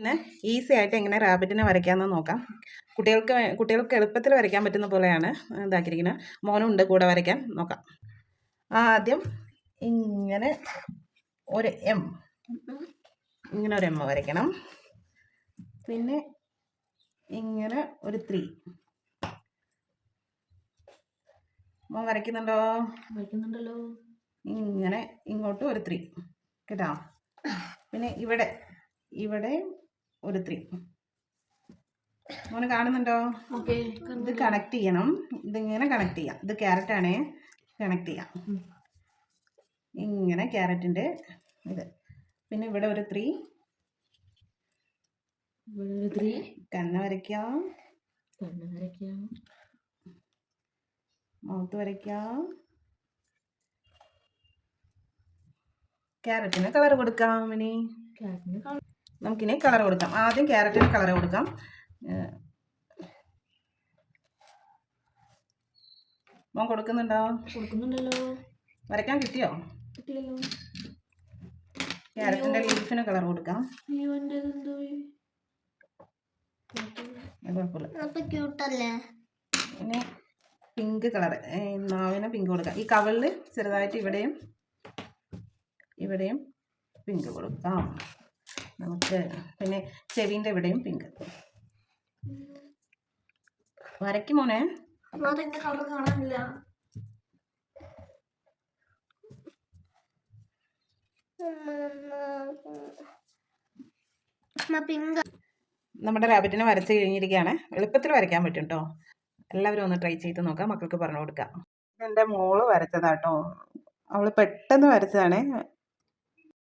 ഇന്ന് ഈസി ആയിട്ട് എങ്ങനെ റാബിറ്റിനെ വരയ്ക്കാമെന്ന് നോക്കാം. കുട്ടികൾക്ക് കുട്ടികൾക്ക് എളുപ്പത്തിൽ വരയ്ക്കാൻ പറ്റുന്ന പോലെയാണ് ഇതാക്കിയിരിക്കുന്നത്. മോനും ഉണ്ട് കൂടെ വരയ്ക്കാൻ. നോക്കാം. ആദ്യം ഇങ്ങനെ ഒരു എം ഇങ്ങനെ ഒരു എം വരയ്ക്കണം. പിന്നെ ഇങ്ങനെ ഒരു ത്രീ മോൻ വരയ്ക്കുന്നുണ്ടോ? വരയ്ക്കുന്നുണ്ടല്ലോ. ഇങ്ങനെ ഇങ്ങോട്ടും ഒരു ത്രീ കേട്ടോ? പിന്നെ ഇവിടെ ഇവിടെ ഒരു ത്രീ. മോന് കാണുന്നുണ്ടോ? ഇത് കണക്ട് ചെയ്യണം. ഇതിങ്ങനെ കണക്ട് ചെയ്യാം. ഇത് ക്യാരറ്റ് ആണേ കണക്ട് ചെയ്യാം. ഇങ്ങനെ ക്യാരറ്റിന്റെ ഇത്. പിന്നെ ഇവിടെ ഒരു ത്രീ. ഇവിടെ ഒരു ത്രീ. കണ്ണ് വരയ്ക്കാം. കണ്ണ് വരയ്ക്കാം. മൗത്ത് വരയ്ക്കാം. ക്യാരറ്റിന് കളർ കൊടുക്കാം ഇനി. ക്യാരറ്റിന് കളർ നമുക്കിനി കളർ കൊടുക്കാം. ആദ്യം ക്യാരറ്റിന് കളർ കൊടുക്കാം. മോൻ കൊടുക്കുന്നുണ്ടോ? കൊടുക്കുന്നുണ്ടല്ലോ. വരയ്ക്കാൻ കിട്ടിയോ? കിട്ടില്ലല്ലോ. ക്യാരറ്റിന്റെ ലീഫിന് കളർ കൊടുക്കാം. കുഴപ്പമില്ല. പിന്നെ പിങ്ക് കളർ നാവിന് പിങ്ക് കൊടുക്കാം. ഈ കവളിൽ ചെറുതായിട്ട് ഇവിടെയും ഇവിടെയും പിങ്ക് കൊടുക്കാം. നമുക്ക് പിന്നെ ചെവിന്റെ ഇവിടെയും പിങ്ക് വരയ്ക്കും മോനെ. കാണാനില്ല. നമ്മുടെ റാബിറ്റിനെ വരച്ച് കഴിഞ്ഞിരിക്കുകയാണ്. എളുപ്പത്തിൽ വരയ്ക്കാൻ പറ്റും കേട്ടോ എല്ലാവരും ഒന്ന് ട്രൈ ചെയ്ത് നോക്കാം. മക്കൾക്ക് പറഞ്ഞു കൊടുക്കാം. എന്റെ മോൾ വരച്ചതാട്ടോ അവൾ പെട്ടെന്ന് വരച്ചതാണ്.